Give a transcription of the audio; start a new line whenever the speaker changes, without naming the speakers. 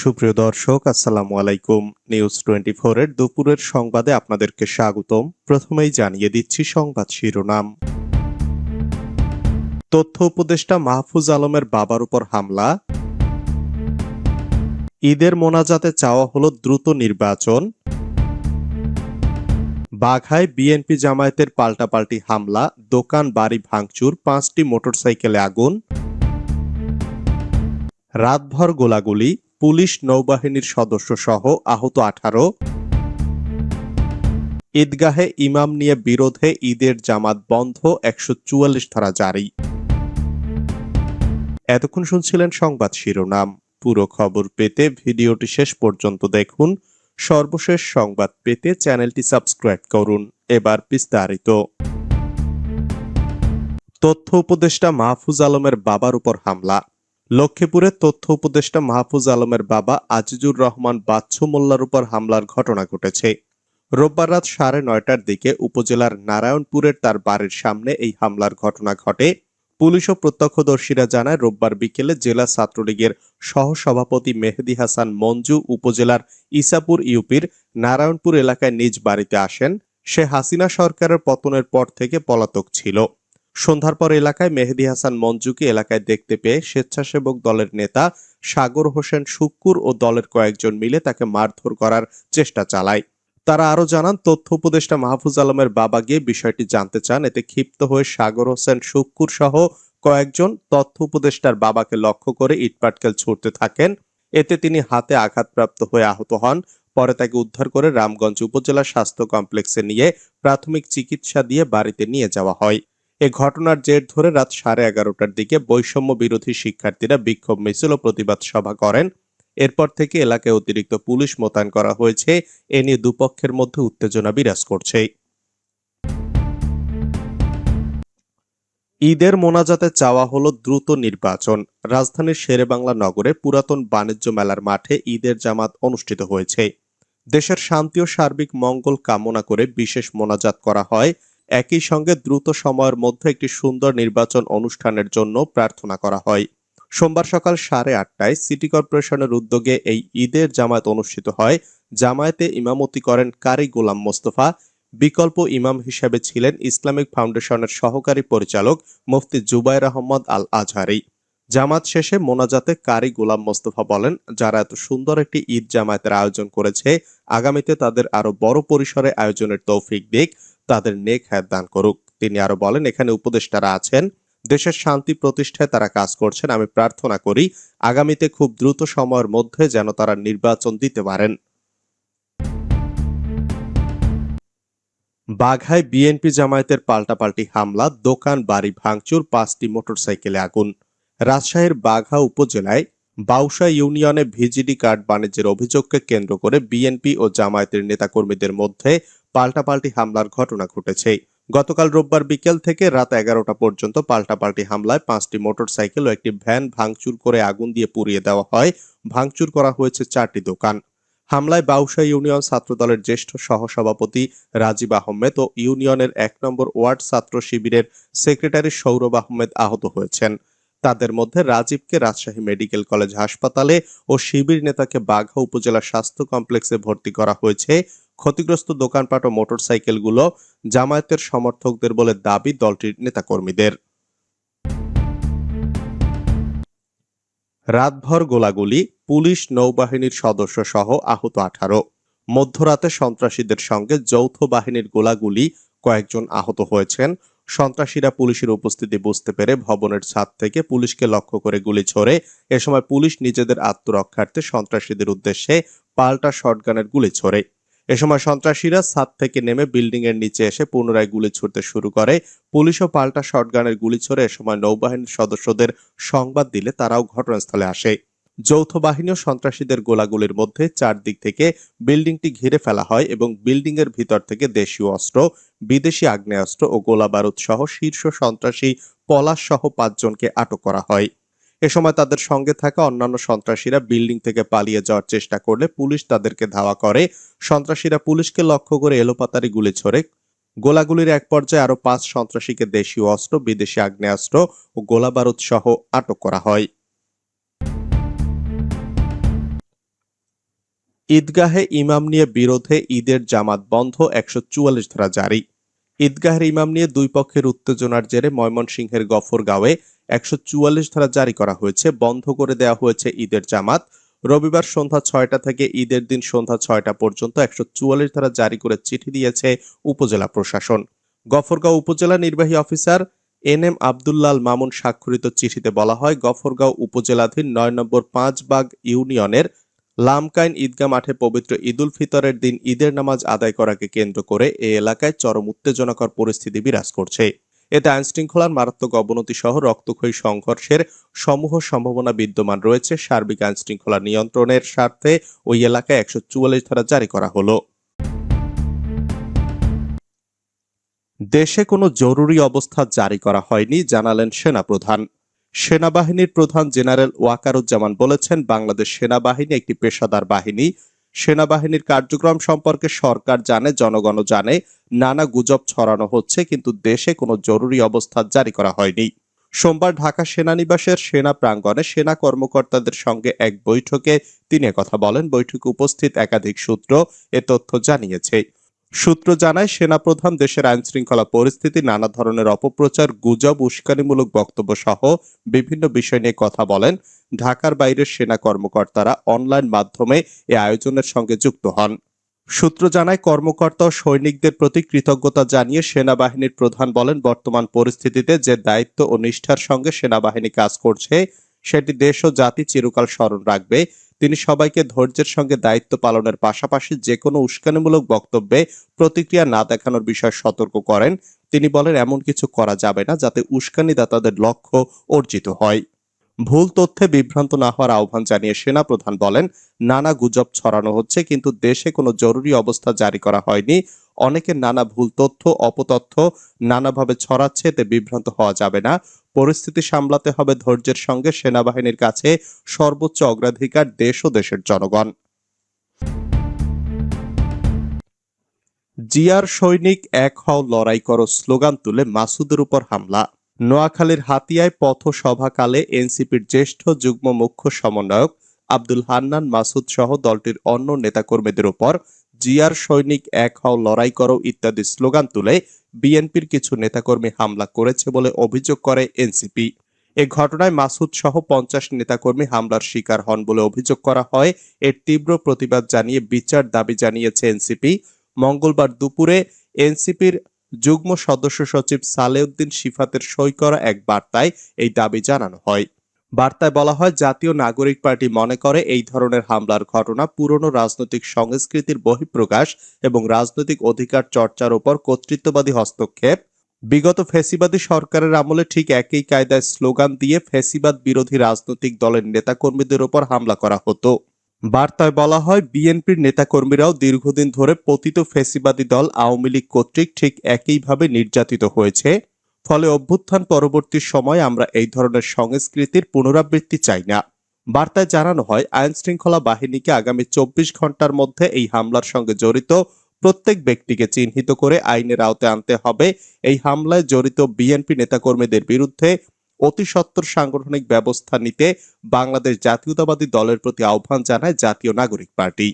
সুপ্রিয় দর্শক, আসসালামু আলাইকুম। নিউজ টোয়েন্টি এর দুপুরের সংবাদে আপনাদেরকে স্বাগতম। প্রথমেই জানিয়ে দিচ্ছি সংবাদ শিরোনাম। তথ্য উপদেষ্টা মাহফুজ আলমের বাবার উপর হামলা। ঈদের মোনাজাতে চাওয়া হলো দ্রুত নির্বাচন। বাঘায় বিএনপি জামায়াতের পাল্টাপাল্টি হামলা, দোকান, বাড়ি ভাঙচুর, পাঁচটি মোটরসাইকেলে আগুন। রাতভর গোলাগুলি। পুলিশ নৌবাহিনীর সদস্য সহ আহত আঠারো। ঈদগাহে ইমাম নিয়ে বিরোধে ঈদের জামাত বন্ধ একশো চুয়াল্লিশ ধারা জারি। এতক্ষণ শুনছিলেন সংবাদ শিরোনাম। পুরো খবর পেতে ভিডিওটি শেষ পর্যন্ত দেখুন। সর্বশেষ সংবাদ পেতে চ্যানেলটি সাবস্ক্রাইব করুন। এবার বিস্তারিত। তথ্য উপদেষ্টা মাহফুজ আলমের বাবার উপর হামলা। লক্ষ্মীপুরে তথ্য উপদেষ্টা মাহফুজ আলমের বাবা আজিজুর রহমান বাচ্চু মোল্লার উপর হামলার ঘটনা ঘটেছে। রোববার রাত সাড়ে নয়টার দিকে উপজেলার নারায়ণপুরের তার বাড়ির সামনে এই হামলার ঘটনা ঘটে। পুলিশ ও প্রত্যক্ষদর্শীরা জানায়, রোববার বিকেলে জেলা ছাত্রলীগের সহসভাপতি মেহেদি হাসান মঞ্জু উপজেলার ইসাপুর ইউপির নারায়ণপুর এলাকায় নিজ বাড়িতে আসেন। সে হাসিনা সরকারের পতনের পর থেকে পলাতক ছিল। সন্ধ্যার পর এলাকায় মেহেদি হাসান মঞ্জুকে এলাকায় দেখতে পেয়ে স্বেচ্ছাসেবক দলের নেতা সাগর হোসেন শুক্কুর ও দলের কয়েকজন মিলে তাকে মারধর করার চেষ্টা চালায়। তারা আরও জানান, তথ্য উপদেষ্টা মাহফুজ আলমের বাবা গিয়ে বিষয়টি জানতে চান। এতে ক্ষিপ্ত হয়ে সাগর হোসেন শুক্কুর সহ কয়েকজন তথ্য উপদেষ্টার বাবাকে লক্ষ্য করে ইটপাটকেল ছুটতে থাকেন। এতে তিনি হাতে আঘাতপ্রাপ্ত হয়ে আহত হন। পরে তাকে উদ্ধার করে রামগঞ্জ উপজেলা স্বাস্থ্য কমপ্লেক্সে নিয়ে প্রাথমিক চিকিৎসা দিয়ে বাড়িতে নিয়ে যাওয়া হয়। এ ঘটনার জের ধরে রাত সাড়ে এগারোটার দিকে বৈষম্য বিরোধী শিক্ষার্থীরা বিক্ষোভ মিছিল ও প্রতিবাদ সভা করেন। এরপর থেকে এলাকায় অতিরিক্ত পুলিশ মোতায়েন করা হয়েছে। এ নিয়ে দুপক্ষের মধ্যে উত্তেজনা বিরাজ করছে। ঈদের মোনাজাতে চাওয়া হলো দ্রুত নির্বাচন। রাজধানীর শেরেবাংলা নগরে পুরাতন বাণিজ্য মেলার মাঠে ঈদের জামাত অনুষ্ঠিত হয়েছে। দেশের শান্তি ও সার্বিক মঙ্গল কামনা করে বিশেষ মোনাজাত করা হয়। একই সঙ্গে দ্রুত সময়ের মধ্যে একটি সুন্দর নির্বাচন অনুষ্ঠানের জন্য প্রার্থনা করা হয়। সোমবার সকাল সাড়ে আটটায় সিটি কর্পোরেশনের উদ্যোগে এই ঈদের জামায়াত অনুষ্ঠিত হয়। জামায়াতে ইমামতি করেন কারি গোলাম মোস্তফা, বিকল্প ইমাম হিসেবে ছিলেন ইসলামিক ফাউন্ডেশনের সহকারী পরিচালক মুফতি জুবাইর আহমদ আল আজহারি জামাত শেষে মোনাজাতে কারি গোলাম মোস্তফা বলেন, যারা এত সুন্দর একটি ঈদ জামায়াতের আয়োজন করেছে, আগামীতে তাদের আরও বড় পরিসরে আয়োজনের তৌফিক দিক। তাদের নেক হায়াত দান করুক। তিনি আরও বলেন, এখানে উপদেষ্টারা আছেন, দেশের শান্তি প্রতিষ্ঠায় তারা কাজ করছেন। আমি প্রার্থনা করি, আগামীতে খুব দ্রুত সময়ের মধ্যে যেন তারা নির্বাচন দিতে পারেন। বাঘায় বিএনপি জামায়াতের পাল্টাপাল্টি হামলা, দোকান, বাড়ি ভাঙচুর, পাঁচটি মোটরসাইকেলে আগুন। রাজশাহীর বাঘা উপজেলায় বাউসা ইউনিয়নে ভিজিডি কার্ড বাণিজ্যের অভিযোগকে কেন্দ্র করে বিএনপি ও জামায়াতের নেতাকর্মীদের মধ্যে পাল্টাপাল্টি হামলার ঘটনা ঘটেছে। গতকাল রোববার বিকেল থেকে রাত এগারোটা পর্যন্ত পাল্টাপাল্টি হামলায় পাঁচটি মোটরসাইকেল ও একটি ভ্যান ভাঙচুর করে আগুন দিয়ে পুড়িয়ে দেওয়া হয়। ভাঙচুর করা হয়েছে চারটি দোকান। হামলায় বাউসা ইউনিয়ন ছাত্রদলের জ্যেষ্ঠ সহসভাপতি রাজীব আহমেদ ও ইউনিয়নের এক নম্বর ওয়ার্ড ছাত্র শিবিরের সেক্রেটারি সৌরভ আহমেদ আহত হয়েছেন। তাদের মধ্যে রাজীবকে রাজশাহী মেডিকেল কলেজ হাসপাতালে ও শিবির নেতাকে বাঘা উপজেলা স্বাস্থ্য কমপ্লেক্সে ভর্তি করা হয়েছে। ক্ষতিগ্রস্ত দোকানপাট ও মোটরসাইকেলগুলো জামায়াতের সমর্থকদের বলে দাবি দলটির নেতাকর্মীদের। রাতভর গোলাগুলি, পুলিশ, নৌবাহিনীর সদস্য সহ আহত আঠারো। মধ্যরাতে সন্ত্রাসীদের সঙ্গে যৌথ বাহিনীর গোলাগুলি কয়েকজন আহত হয়েছেন। সন্ত্রাসীরা পুলিশের উপস্থিতি বুঝতে পেরে ভবনের ছাদ থেকে পুলিশকে লক্ষ্য করে গুলি ছোড়ে। এ সময় পুলিশ নিজেদের আত্মরক্ষার্থে সন্ত্রাসীদের উদ্দেশ্যে পাল্টা শটগানের গুলি ছোড়ে। এ সময় সন্ত্রাসীরা ছাদ থেকে নেমে বিল্ডিং এর নিচে এসে পুনরায় গুলি ছুড়তে শুরু করে। পুলিশও পাল্টা শটগানের গুলি ছড়ে। এ সময় নৌবাহিনীর সদস্যদের সংবাদ দিলে তারাও ঘটনাস্থলে আসে। যৌথ বাহিনী সন্ত্রাসীদের গোলাগুলির মধ্যে চারদিক থেকে বিল্ডিংটি ঘিরে ফেলা হয় এবং বিল্ডিং এর ভিতর থেকে দেশীয় অস্ত্র, বিদেশি আগ্নেয়াস্ত্র ও গোলা বারুদ সহ শীর্ষ সন্ত্রাসী পলাশ সহ পাঁচজনকে আটক করা হয়। এ সময় তাদের সঙ্গে থাকা অন্যান্য সন্ত্রাসীরা বিল্ডিং থেকে পালিয়ে যাওয়ার চেষ্টা করলে পুলিশ তাদেরকে ধাওয়া করে। সন্ত্রাসীরা পুলিশকে লক্ষ্য করে এলোপাতারি গুলি ছোড়ে। গোলাগুলির এক পর্যায়ে আরও পাঁচ সন্ত্রাসীকে দেশীয় অস্ত্র, বিদেশি আগ্নেয়াস্ত্র ও গোলা বারুদ সহ আটক করা হয়। ঈদগাহে ইমাম নিয়ে বিরোধে ঈদের জামাত বন্ধ একশো চুয়াল্লিশ ধারা জারি। ঈদগাহের ইমাম নিয়ে দুই পক্ষের উত্তেজনার জেরে ময়মনসিংহের গফরগাঁওয়ে একশো চুয়াল্লিশ ধারা জারি করা হয়েছে, বন্ধ করে দেওয়া হয়েছে ঈদের জামাত। রবিবার সন্ধ্যা ছয়টা থেকে ঈদের দিন সন্ধ্যা ছয়টা পর্যন্ত একশো চুয়াল্লিশ ধারা জারি করে চিঠি দিয়েছে উপজেলা প্রশাসন। গফরগাঁও উপজেলা নির্বাহী officer N M Abdullal Mamun স্বাক্ষরিত চিঠিতে বলা হয়, গফরগাঁও উপজেলাধীন নয় নম্বর পাঁচবাগ ইউনিয়নের লামকাইন ঈদগাহ মাঠে পবিত্র ঈদুল ফিতরের দিন ঈদের নামাজ আদায় করাকে কেন্দ্র করে এ এলাকায় চরম উত্তেজনাকর পরিস্থিতি বিরাজ করছে। এতে আইনশৃঙ্খলার মারাত্মক অবনতি সহ রক্তক্ষয়ী সংঘর্ষের সমূহ সম্ভাবনা বিদ্যমান রয়েছে। সার্বিক আইনশৃঙ্খলা নিয়ন্ত্রণের স্বার্থে ওই এলাকায় একশো চুয়াল্লিশ ধারা জারি করা হলো। দেশে কোনো জরুরি অবস্থা জারি করা হয়নি, জানালেন সেনাপ্রধান। সেনাবাহিনীর প্রধান জেনারেল ওয়াকারুজ্জামান বলেছেন, বাংলাদেশ সেনাবাহিনী একটি পেশাদার বাহিনী। সেনাবাহিনীর কার্যক্রম সম্পর্কে সরকার জানে, জনগণও জানে, নানা গুজব ছড়ানো হচ্ছে, কিন্তু দেশে কোনো জরুরি অবস্থা জারি করা হয়নি। সোমবার ঢাকা সেনানিবাসের সেনা প্রাঙ্গণে সেনা কর্মকর্তাদের সঙ্গে এক বৈঠকে তিনি কথা বলেন। বৈঠকে উপস্থিত একাধিক সূত্র এ তথ্য জানিয়েছে। সূত্র জানায়, সেনাপ্রধান দেশের আইন শৃঙ্খলা পরিস্থিতি, নানা ধরনের অপপ্রচার, গুজব, উস্কানিমূলক বক্তব্য সহ বিভিন্ন বিষয় নিয়ে কথা বলেন ঢাকার বাইরের সেনা কর্মকর্তারা। অনলাইন মাধ্যমে এ আয়োজনের সঙ্গে যুক্ত হন। সূত্র জানায়, কর্মকর্তা ও সৈনিকদের প্রতি কৃতজ্ঞতা জানিয়ে সেনাবাহিনীর প্রধান বলেন, বর্তমান পরিস্থিতিতে যে দায়িত্ব ও নিষ্ঠার সঙ্গে সেনাবাহিনী কাজ করছে সেটি দেশ ও জাতি চিরকাল স্মরণ রাখবে। তিনি সবাইকে ধৈর্যের সঙ্গে দায়িত্ব পালনের পাশাপাশি যে কোনো উস্কানিমূলক বক্তব্যে প্রতিক্রিয়া না দেখানোর বিষয়ে সতর্ক করেন। তিনি বলেন, এমন কিছু করা যাবে না যাতে উস্কানিদাতাদের লক্ষ্য অর্জিত হয়। ভুল তথ্যে বিভ্রান্ত না হওয়ার আহ্বান জানিয়ে সেনাপ্রধান বলেন, নানা গুজব ছড়ানো হচ্ছে, কিন্তু দেশে কোনো জরুরি অবস্থা জারি করা হয়নি। অনেকে নানা ভুল তথ্য, অপতথ্য নানাভাবে ছড়াচ্ছে, এতে বিভ্রান্ত হওয়া যাবে না। পরিস্থিতি সামলাতে হবে ধৈর্যের সঙ্গে সেনাবাহিনীর কাছে সর্বোচ্চ অগ্রাধিকার দেশ ও দেশের জনগণ। জিয়ার সৈনিক এক হও লড়াই করো, স্লোগান তুলে মাসুদের উপর হামলা। নোয়াখালীর হাতিয়ায় পথ সভাকালে এনসিপির জ্যেষ্ঠ যুগ্ম মুখ্য সমন্বয়ক আব্দুল হান্নান মাসুদ সহ দলটির অন্য নেতাকর্মীদের উপর জিয়ার সৈনিক এক হও লড়াই করো ইত্যাদি স্লোগান তুলে বিএনপির কিছু নেতাকর্মী হামলা করেছে বলে অভিযোগ করে এনসিপি। এ ঘটনায় মাসুদ সহ পঞ্চাশ নেতাকর্মী হামলার শিকার হন বলে অভিযোগ করা হয়। এর তীব্র প্রতিবাদ জানিয়ে বিচার দাবি জানিয়েছে এনসিপি। মঙ্গলবার দুপুরে এনসিপির যুগ্ম সদস্য সচিব সালেউদ্দিন শিফাতের সই করা এক বার্তায় এই দাবি জানানো হয়। বার্তায় বলা হয়, জাতীয় নাগরিক পার্টি মনে করে এই ধরনের হামলার ঘটনা পুরনো রাজনৈতিক সংস্কৃতির বহিঃপ্রকাশ এবং রাজনৈতিক অধিকার চর্চার উপর কর্তৃত্ববাদী হস্তক্ষেপ। বিগত ফেসিবাদী সরকারের আমলে ঠিক একই কায়দায় স্লোগান দিয়ে ফেসিবাদ বিরোধী রাজনৈতিক দলের নেতাকর্মীদের উপর হামলা করা হতো। বার্তায় বলা হয়, বিএনপির নেতাকর্মীরাও দীর্ঘদিন ধরে পতিত ফেসিবাদী দল আওয়ামী লীগ কর্তৃক ঠিক একইভাবে নির্যাতিত হয়েছে। ফলে অভ্যুত্থান পরবর্তী সময় আমরা এই ধরনের সংস্কৃতির পুনরাবৃত্তি চাই না। বার্তায় জানানো হয় আইন শৃঙ্খলা বাহিনীকে আগামী চব্বিশ ঘণ্টার মধ্যে এই হামলার সঙ্গে জড়িত প্রত্যেক ব্যক্তিকে চিহ্নিত করে আইনের আওতায় আনতে হবে। এই হামলায় জড়িত বিএনপি নেতাকর্মীদের বিরুদ্ধে অতি সত্বর সাংগঠনিক ব্যবস্থা নিতে বাংলাদেশ জাতীয়তাবাদী দলের প্রতি আহ্বান জানায় জাতীয় নাগরিক পার্টি।